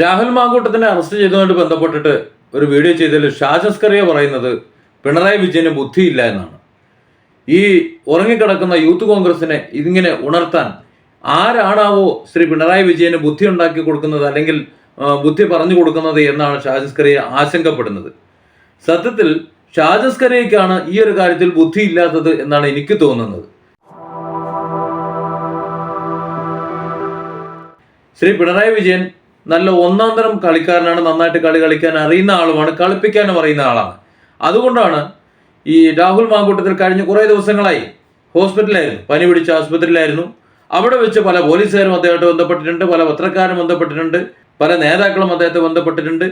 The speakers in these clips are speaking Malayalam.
രാഹുൽ മാങ്കൂട്ടത്തിനെ അറസ്റ്റ് ചെയ്തതുമായിട്ട് ബന്ധപ്പെട്ടിട്ട് ഒരു വീഡിയോ ചെയ്തതിൽ ഷാജസ്കറിയ പറയുന്നത് പിണറായി വിജയന് ബുദ്ധിയില്ല എന്നാണ്. ഈ ഉറങ്ങിക്കിടക്കുന്ന യൂത്ത് കോൺഗ്രസിനെ ഇതിങ്ങനെ ഉണർത്താൻ ആരാണാവോ ശ്രീ പിണറായി വിജയന് ബുദ്ധി ഉണ്ടാക്കി കൊടുക്കുന്നത് അല്ലെങ്കിൽ ബുദ്ധി പറഞ്ഞു കൊടുക്കുന്നത് എന്നാണ് ഷാജസ്കറിയ ആശങ്കപ്പെടുന്നത്. സത്യത്തിൽ ഷാജസ്കറിയയ്ക്കാണ് ഈ ഒരു കാര്യത്തിൽ ബുദ്ധി ഇല്ലാത്തത് എന്നാണ് എനിക്ക് തോന്നുന്നത്. ശ്രീ പിണറായി വിജയൻ നല്ല ഒന്നാം തരം കളിക്കാരനാണ് നന്നായിട്ട് കളി കളിക്കാൻ അറിയുന്ന ആളുമാണ് കളിപ്പിക്കാനും അറിയുന്ന ആളാണ്. അതുകൊണ്ടാണ് ഈ രാഹുൽ മാങ്കൂട്ടത്തിൽ കഴിഞ്ഞ കുറേ ദിവസങ്ങളായി ഹോസ്പിറ്റലിലായിരുന്നു പനി പിടിച്ച ആശുപത്രിയിലായിരുന്നു അവിടെ വെച്ച് പല പോലീസുകാരും അദ്ദേഹത്തെ ബന്ധപ്പെട്ടിട്ടുണ്ട് പല പത്രക്കാരും ബന്ധപ്പെട്ടിട്ടുണ്ട് പല നേതാക്കളും അദ്ദേഹത്തെ ബന്ധപ്പെട്ടിട്ടുണ്ട്.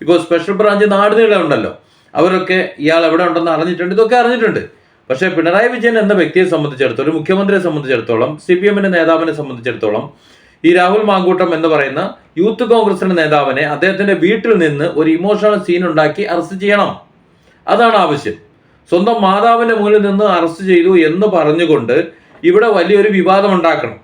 ഇപ്പോൾ സ്പെഷ്യൽ ബ്രാഞ്ച് നാടുനീളം ഉണ്ടല്ലോ അവരൊക്കെ ഇയാൾ എവിടെ ഉണ്ടെന്ന് അറിഞ്ഞിട്ടുണ്ട് ഇതൊക്കെ അറിഞ്ഞിട്ടുണ്ട്. പക്ഷേ പിണറായി വിജയൻ എന്ന വ്യക്തിയെ സംബന്ധിച്ചിടത്തോളം മുഖ്യമന്ത്രിയെ സംബന്ധിച്ചിടത്തോളം സി പി എമ്മിന്റെ നേതാവിനെ സംബന്ധിച്ചിടത്തോളം ഈ രാഹുൽ മാങ്കൂട്ടം എന്ന് പറയുന്ന യൂത്ത് കോൺഗ്രസിന്റെ നേതാവിനെ അദ്ദേഹത്തിന്റെ വീട്ടിൽ നിന്ന് ഒരു ഇമോഷണൽ സീൻ ഉണ്ടാക്കി അറസ്റ്റ് ചെയ്യണം. അതാണ് ആവശ്യം. സ്വന്തം മാതാവിന്റെ മുകളിൽ നിന്ന് അറസ്റ്റ് ചെയ്തു എന്ന് പറഞ്ഞുകൊണ്ട് ഇവിടെ വലിയൊരു വിവാദം ഉണ്ടാക്കണം.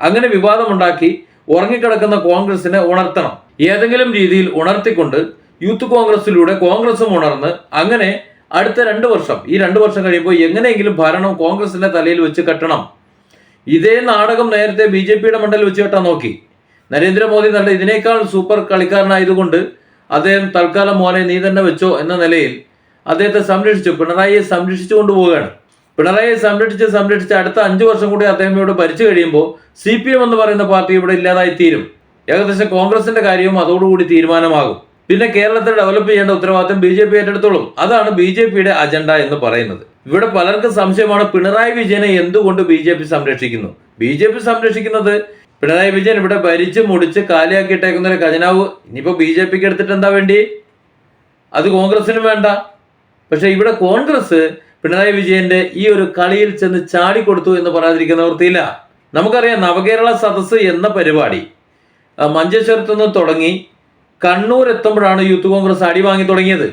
അങ്ങനെ വിവാദമുണ്ടാക്കി ഉറങ്ങിക്കിടക്കുന്ന കോൺഗ്രസിനെ ഉണർത്തണം. ഏതെങ്കിലും രീതിയിൽ ഉണർത്തിക്കൊണ്ട് യൂത്ത് കോൺഗ്രസിലൂടെ കോൺഗ്രസും ഉണർന്ന് അങ്ങനെ അടുത്ത രണ്ട് വർഷം ഈ രണ്ട് വർഷം കഴിയുമ്പോൾ എങ്ങനെയെങ്കിലും ഭരണം കോൺഗ്രസിന്റെ തലയിൽ വെച്ച് കെട്ടണം. ഇതേ നാടകം നേരത്തെ ബി ജെ പിയുടെ മണ്ഡലം വെച്ച് കെട്ടാൻ നോക്കി. നരേന്ദ്രമോദി നല്ല ഇതിനേക്കാൾ സൂപ്പർ കളിക്കാരനായതുകൊണ്ട് അദ്ദേഹം തൽക്കാലം മോനെ നീ തന്നെ വെച്ചോ എന്ന നിലയിൽ അദ്ദേഹത്തെ സംരക്ഷിച്ചു. പിണറായിയെ സംരക്ഷിച്ചു കൊണ്ടുപോവുകയാണ് പിണറായിയെ സംരക്ഷിച്ച് സംരക്ഷിച്ച് അടുത്ത അഞ്ചു വർഷം കൂടി അദ്ദേഹം ഇവിടെ ഭരിച്ചു കഴിയുമ്പോൾ സി പി എം എന്ന് പറയുന്ന പാർട്ടി ഇവിടെ ഇല്ലാതായി തീരും. ഏകദേശം കോൺഗ്രസിന്റെ കാര്യവും അതോടുകൂടി തീരുമാനമാകും. പിന്നെ കേരളത്തെ ഡെവലപ്പ് ചെയ്യേണ്ട ഉത്തരവാദിത്തം ബി ജെ പി ഏറ്റെടുത്തോളും. അതാണ് ബി ജെ പിയുടെ അജണ്ട എന്ന് പറയുന്നത്. ഇവിടെ പലർക്കും സംശയമാണ് പിണറായി വിജയനെ എന്തുകൊണ്ട് ബി ജെ പി സംരക്ഷിക്കുന്നു? ബി ജെ പി സംരക്ഷിക്കുന്നത് പിണറായി വിജയൻ ഇവിടെ ഭരിച്ച് മുടിച്ച് കാലിയാക്കിയിട്ടേക്കുന്ന ഒരു ഖജനാവ്. ഇനിയിപ്പോ ബി ജെ പിക്ക് എടുത്തിട്ട് എന്താ വേണ്ടി? അത് കോൺഗ്രസിനും വേണ്ട. പക്ഷെ ഇവിടെ കോൺഗ്രസ് പിണറായി വിജയന്റെ ഈ ഒരു കളിയിൽ ചെന്ന് ചാടിക്കൊടുത്തു എന്ന് പറയാതിരിക്കുന്ന വൃത്തിയില്ല നമുക്കറിയാം നവകേരള സദസ്സ് എന്ന പരിപാടി മഞ്ചേശ്വരത്തു നിന്ന് തുടങ്ങി. കണ്ണൂർ എത്തുമ്പോഴാണ് യൂത്ത് കോൺഗ്രസ് അടി വാങ്ങി തുടങ്ങിയത്.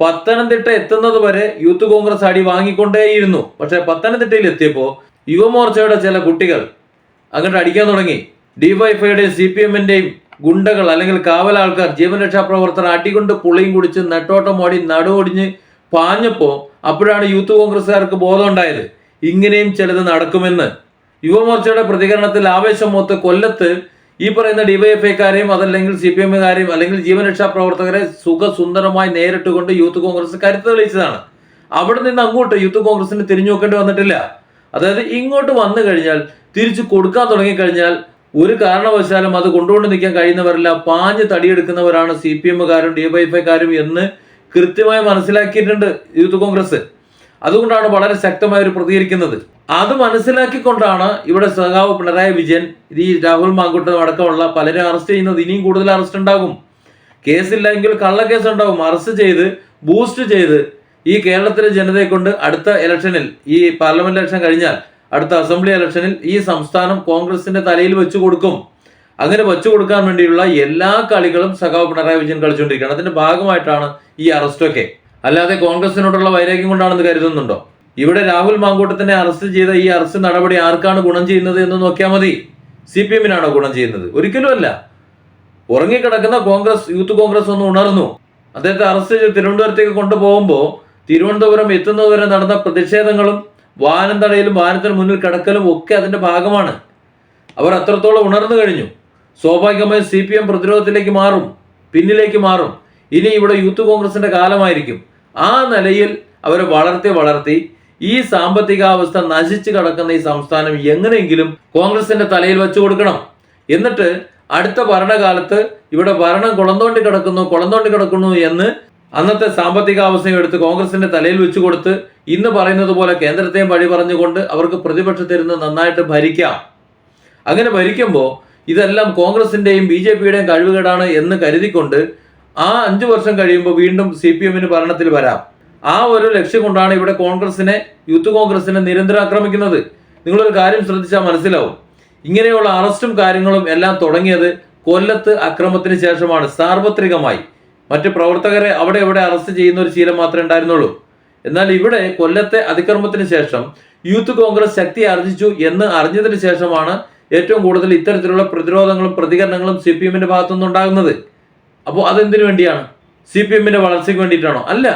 പത്തനംതിട്ട എത്തുന്നത് വരെ യൂത്ത് കോൺഗ്രസ് അടി വാങ്ങിക്കൊണ്ടേയിരുന്നു. പക്ഷേ പത്തനംതിട്ടയിൽ എത്തിയപ്പോൾ യുവമോർച്ചയുടെ ചില കുട്ടികൾ അങ്ങോട്ട് അടിക്കാൻ തുടങ്ങി. ഡിവൈഫൈയുടെയും സി പി എമ്മിന്റെയും ഗുണ്ടകൾ അല്ലെങ്കിൽ കാവൽ ആൾക്കാർ ജീവൻ രക്ഷാ പ്രവർത്തകർ അടികൊണ്ട് പുളിയും കുടിച്ച് നെട്ടോട്ടം ഓടി നടുവൊടിഞ്ഞ് പാഞ്ഞപ്പോ അപ്പോഴാണ് യൂത്ത് കോൺഗ്രസ്സുകാർക്ക് ബോധമുണ്ടായത്. ഇങ്ങനെയും ചിലത് നടക്കുമെന്ന്. യുവമോർച്ചയുടെ പ്രതികരണത്തിൽ ആവേശം മൊത്ത് കൊല്ലത്ത് ഈ പറയുന്ന ഡിവൈഎഫ്ഐക്കാരെയും അതല്ലെങ്കിൽ സി പി എമ്മുകാരെയും അല്ലെങ്കിൽ ജീവനരക്ഷാ പ്രവർത്തകരെ സുഖസുന്ദരമായി നേരിട്ട് കൊണ്ട് യൂത്ത് കോൺഗ്രസ് കരുത്ത് തെളിയിച്ചതാണ്. അവിടെ നിന്ന് അങ്ങോട്ട് യൂത്ത് കോൺഗ്രസിന് തിരിഞ്ഞു നോക്കേണ്ടി വന്നിട്ടില്ല. അതായത് ഇങ്ങോട്ട് വന്നു കഴിഞ്ഞാൽ തിരിച്ചു കൊടുക്കാൻ തുടങ്ങിക്കഴിഞ്ഞാൽ ഒരു കാരണവശാലും അത് കൊണ്ടുകൊണ്ട് നിൽക്കാൻ കഴിയുന്നവരല്ല. പാഞ്ഞ് തടിയെടുക്കുന്നവരാണ് സി പി എമ്മുകാരും ഡിവൈഎഫ്ഐക്കാരും എന്ന് കൃത്യമായി മനസ്സിലാക്കിയിട്ടുണ്ട് യൂത്ത് കോൺഗ്രസ്. അതുകൊണ്ടാണ് വളരെ ശക്തമായി ഒരു പ്രതികരിക്കുന്നത്. അത് മനസ്സിലാക്കിക്കൊണ്ടാണ് ഇവിടെ സഖാവ് പിണറായി വിജയൻ ഈ രാഹുൽ മാങ്കുട്ടനും അടക്കമുള്ള പലരും അറസ്റ്റ് ചെയ്യുന്നത്. ഇനിയും കൂടുതൽ അറസ്റ്റ് ഉണ്ടാകും. കേസില്ലെങ്കിൽ കള്ളക്കേസ് ഉണ്ടാകും അറസ്റ്റ് ചെയ്ത് ബൂസ്റ്റ് ചെയ്ത് ഈ കേരളത്തിലെ ജനതയെ കൊണ്ട് അടുത്ത ഇലക്ഷനിൽ ഈ പാർലമെന്റ് ഇലക്ഷൻ കഴിഞ്ഞാൽ അടുത്ത അസംബ്ലി ഇലക്ഷനിൽ ഈ സംസ്ഥാനം കോൺഗ്രസിന്റെ തലയിൽ വെച്ചു കൊടുക്കും. അങ്ങനെ വെച്ചു കൊടുക്കാൻ വേണ്ടിയുള്ള എല്ലാ കളികളും സഖാവ് പിണറായി വിജയൻ കളിച്ചുകൊണ്ടിരിക്കുകയാണ്. അതിന്റെ ഭാഗമായിട്ടാണ് ഈ അറസ്റ്റൊക്കെ അല്ലാതെ കോൺഗ്രസിനോടുള്ള വൈരാഗ്യം കൊണ്ടാണെന്ന് കരുതുന്നുണ്ടോ? ഇവിടെ രാഹുൽ മാങ്കൂട്ടത്തിനെ അറസ്റ്റ് ചെയ്ത ഈ അറസ്റ്റ് നടപടി ആർക്കാണ് ഗുണം ചെയ്യുന്നത് എന്ന് നോക്കിയാൽ മതി. സി പി എമ്മിനാണോ ഗുണം ചെയ്യുന്നത്? ഒരിക്കലും അല്ല. ഉറങ്ങിക്കിടക്കുന്ന കോൺഗ്രസ് യൂത്ത് കോൺഗ്രസ് ഒന്ന് ഉണർന്നു. അദ്ദേഹത്തെ അറസ്റ്റ് ചെയ്ത് തിരുവനന്തപുരത്തേക്ക് കൊണ്ടുപോകുമ്പോൾ തിരുവനന്തപുരം എത്തുന്നതുവരെ നടന്ന പ്രതിഷേധങ്ങളും വാഹനം തടയലും വാഹനത്തിന് മുന്നിൽ കിടക്കലും ഒക്കെ അതിന്റെ ഭാഗമാണ്. അവർ അത്രത്തോളം ഉണർന്നു കഴിഞ്ഞു. സ്വാഭാവികമായും സി പി എം പ്രതിരോധത്തിലേക്ക് മാറും പിന്നിലേക്ക് മാറും. ഇനി ഇവിടെ യൂത്ത് കോൺഗ്രസിന്റെ കാലമായിരിക്കും. ആ നിലയിൽ അവരെ വളർത്തി വളർത്തി ഈ സാമ്പത്തികാവസ്ഥ നശിച്ചു കിടക്കുന്ന ഈ സംസ്ഥാനം എങ്ങനെയെങ്കിലും കോൺഗ്രസിന്റെ തലയിൽ വെച്ചു കൊടുക്കണം. എന്നിട്ട് അടുത്ത ഭരണകാലത്ത് ഇവിടെ ഭരണം കുളന്തോണ്ടി കിടക്കുന്നു കുളന്തോണ്ടി കിടക്കുന്നു എന്ന് അന്നത്തെ സാമ്പത്തികാവസ്ഥയും എടുത്ത് കോൺഗ്രസിന്റെ തലയിൽ വെച്ചു കൊടുത്ത് ഇന്ന് പറയുന്നത് പോലെ കേന്ദ്രത്തെയും വഴി പറഞ്ഞുകൊണ്ട് അവർക്ക് പ്രതിപക്ഷത്തിരുന്ന് നന്നായിട്ട് ഭരിക്കാം. അങ്ങനെ ഭരിക്കുമ്പോൾ ഇതെല്ലാം കോൺഗ്രസിന്റെയും ബി ജെ പിയുടെയും കഴിവുകേടാണ് എന്ന് കരുതിക്കൊണ്ട് ആ അഞ്ചു വർഷം കഴിയുമ്പോൾ വീണ്ടും സി പി എമ്മിന് ഭരണത്തിൽ വരാം. ആ ഒരു ലക്ഷ്യം കൊണ്ടാണ് ഇവിടെ കോൺഗ്രസിനെ യൂത്ത് കോൺഗ്രസിനെ നിരന്തരം ആക്രമിക്കുന്നത്. നിങ്ങളൊരു കാര്യം ശ്രദ്ധിച്ചാൽ മനസ്സിലാവും. ഇങ്ങനെയുള്ള അറസ്റ്റും കാര്യങ്ങളും എല്ലാം തുടങ്ങിയത് കൊല്ലത്ത് അക്രമത്തിന് ശേഷമാണ്. സാർവത്രികമായി. മറ്റ് പ്രവർത്തകരെ അവിടെ ഇവിടെ അറസ്റ്റ് ചെയ്യുന്ന ഒരു ശീലം മാത്രമേ ഉണ്ടായിരുന്നുള്ളൂ. എന്നാൽ ഇവിടെ കൊല്ലത്തെ അതിക്രമത്തിന് ശേഷം യൂത്ത് കോൺഗ്രസ് ശക്തി ആർജിച്ചു എന്ന് അറിഞ്ഞതിന് ശേഷമാണ് ഏറ്റവും കൂടുതൽ ഇത്തരത്തിലുള്ള പ്രതിരോധങ്ങളും പ്രതികരണങ്ങളും സി പി എമ്മിന്റെ ഭാഗത്തുനിന്ന് ഉണ്ടാകുന്നത് അപ്പോൾ അതെന്തിനു വേണ്ടിയാണ്? സി പി എമ്മിന്റെ വളർച്ചയ്ക്ക് വേണ്ടിയിട്ടാണോ? അല്ല.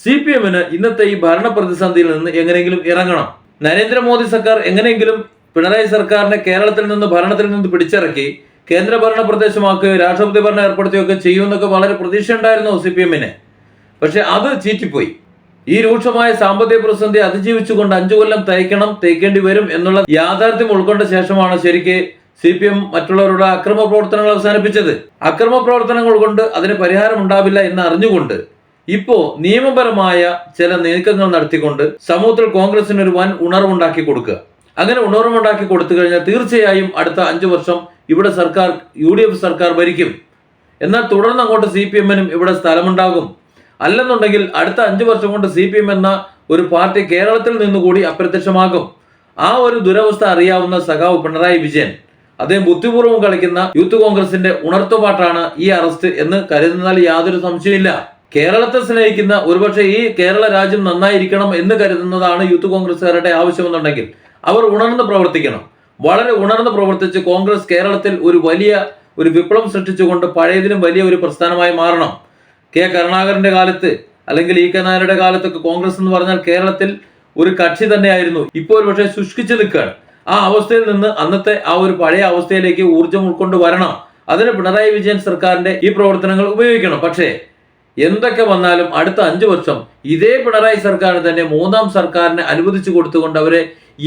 സി പി എമ്മിന് ഇന്നത്തെ ഈ ഭരണ പ്രതിസന്ധിയിൽ നിന്ന് എങ്ങനെയെങ്കിലും ഇറങ്ങണം. നരേന്ദ്രമോദി സർക്കാർ എങ്ങനെയെങ്കിലും പിണറായി സർക്കാരിനെ കേരളത്തിൽ നിന്ന് ഭരണത്തിൽ നിന്ന് പിടിച്ചിറക്കി കേന്ദ്ര ഭരണ പ്രദേശമാക്കുകയോ രാഷ്ട്രപതി ഭരണം ഏർപ്പെടുത്തുകയൊക്കെ ചെയ്യുമെന്നൊക്കെ വളരെ പ്രതീക്ഷ ഉണ്ടായിരുന്നു സി പി എമ്മിന്. പക്ഷെ അത് ചീറ്റിപ്പോയി. ഈ രൂക്ഷമായ സാമ്പത്തിക പ്രതിസന്ധി അതിജീവിച്ചുകൊണ്ട് അഞ്ചു കൊല്ലം തയ്ക്കണം തയ്ക്കേണ്ടി വരും എന്നുള്ള യാഥാർത്ഥ്യം ഉൾക്കൊണ്ട ശേഷമാണ് ശരിക്ക് സി പി എം മറ്റുള്ളവരുടെ അക്രമ പ്രവർത്തനങ്ങൾ അവസാനിപ്പിച്ചത്. അക്രമ പ്രവർത്തനങ്ങൾ കൊണ്ട് അതിന് പരിഹാരം ഉണ്ടാവില്ല എന്ന് അറിഞ്ഞുകൊണ്ട് ഇപ്പോ നിയമപരമായ ചില നീക്കങ്ങൾ നടത്തിക്കൊണ്ട് സമൂഹത്തിൽ കോൺഗ്രസിന് ഒരു വൻ ഉണർവുണ്ടാക്കി കൊടുക്കുക. അങ്ങനെ ഉണർവുണ്ടാക്കി കൊടുത്തു കഴിഞ്ഞാൽ തീർച്ചയായും അടുത്ത അഞ്ചു വർഷം ഇവിടെ സർക്കാർ യു ഡി എഫ് സർക്കാർ ഭരിക്കും. എന്നാൽ തുടർന്ന് അങ്ങോട്ട് സി പി എമ്മിനും ഇവിടെ സ്ഥലമുണ്ടാകും. അല്ലെന്നുണ്ടെങ്കിൽ അടുത്ത അഞ്ചു വർഷം കൊണ്ട് സി പി എം എന്ന ഒരു പാർട്ടി കേരളത്തിൽ നിന്നുകൂടി അപ്രത്യക്ഷമാകും. ആ ഒരു ദുരവസ്ഥ അറിയാവുന്ന സഖാവ് പിണറായി വിജയൻ. അദ്ദേഹം ബുദ്ധിപൂർവം കളിക്കുന്ന യൂത്ത് കോൺഗ്രസിന്റെ ഉണർത്തുപാട്ടാണ് ഈ അറസ്റ്റ് എന്ന് കരുതുന്നതിൽ യാതൊരു സംശയമില്ല കേരളത്തെ സ്നേഹിക്കുന്ന ഒരുപക്ഷെ ഈ കേരള രാജ്യം നന്നായിരിക്കണം എന്ന് കരുതുന്നതാണ് യൂത്ത് കോൺഗ്രസ്സുകാരുടെ ആവശ്യമെന്നുണ്ടെങ്കിൽ അവർ ഉണർന്ന് പ്രവർത്തിക്കണം. വളരെ ഉണർന്ന് പ്രവർത്തിച്ച് കോൺഗ്രസ് കേരളത്തിൽ ഒരു വലിയ ഒരു വിപ്ലവം സൃഷ്ടിച്ചുകൊണ്ട് പഴയതിനും വലിയ ഒരു പ്രസ്ഥാനമായി മാറണം. കെ കരുണാകരന്റെ കാലത്ത് അല്ലെങ്കിൽ ഇ കെ നായരുടെ കാലത്തൊക്കെ കോൺഗ്രസ് എന്ന് പറഞ്ഞാൽ കേരളത്തിൽ ഒരു കക്ഷി തന്നെയായിരുന്നു. ഇപ്പോൾ ഒരു പക്ഷേ ശുഷ്കിച്ചു നിൽക്കുകയാണ്. ആ അവസ്ഥയിൽ നിന്ന് അന്നത്തെ ആ ഒരു പഴയ അവസ്ഥയിലേക്ക് ഊർജം ഉൾക്കൊണ്ട് വരണം അതിന് പിണറായി വിജയൻ സർക്കാരിന്റെ ഈ പ്രവർത്തനങ്ങൾ ഉപയോഗിക്കണം. പക്ഷേ എന്തൊക്കെ വന്നാലും അടുത്ത അഞ്ചു വർഷം ഇതേ പിണറായി സർക്കാർ തന്നെ മൂന്നാം സർക്കാരിനെ അനുവദിച്ചു കൊടുത്തുകൊണ്ട് അവരെ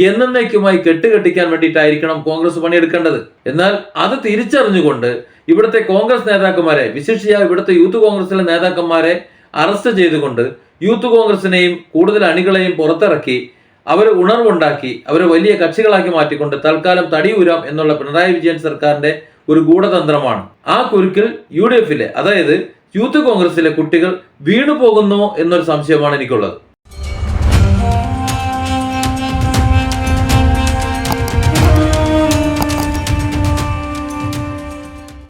എന്നേക്കുമായി കെട്ടുകെട്ടിക്കാൻ വേണ്ടിയിട്ടായിരിക്കണം കോൺഗ്രസ് പണിയെടുക്കേണ്ടത്. എന്നാൽ അത് തിരിച്ചറിഞ്ഞുകൊണ്ട് ഇവിടുത്തെ കോൺഗ്രസ് നേതാക്കന്മാരെ വിശേഷിച്ച ഇവിടുത്തെ യൂത്ത് കോൺഗ്രസിലെ നേതാക്കന്മാരെ അറസ്റ്റ് ചെയ്തുകൊണ്ട് യൂത്ത് കോൺഗ്രസിനെയും കൂടുതൽ അണികളെയും പുറത്തിറക്കി അവരെ ഉണർവുണ്ടാക്കി അവരെ വലിയ കക്ഷികളാക്കി മാറ്റിക്കൊണ്ട് തൽക്കാലം തടിയൂരാം എന്നുള്ള പിണറായി വിജയൻ സർക്കാരിന്റെ ഒരു ഗൂഢതന്ത്രമാണ്. ആ കുരുക്കിൽ യു ഡി എഫിലെ അതായത് യൂത്ത് കോൺഗ്രസിലെ കുട്ടികൾ വീണു പോകുന്നോ എന്നൊരു സംശയമാണ് എനിക്കുള്ളത്.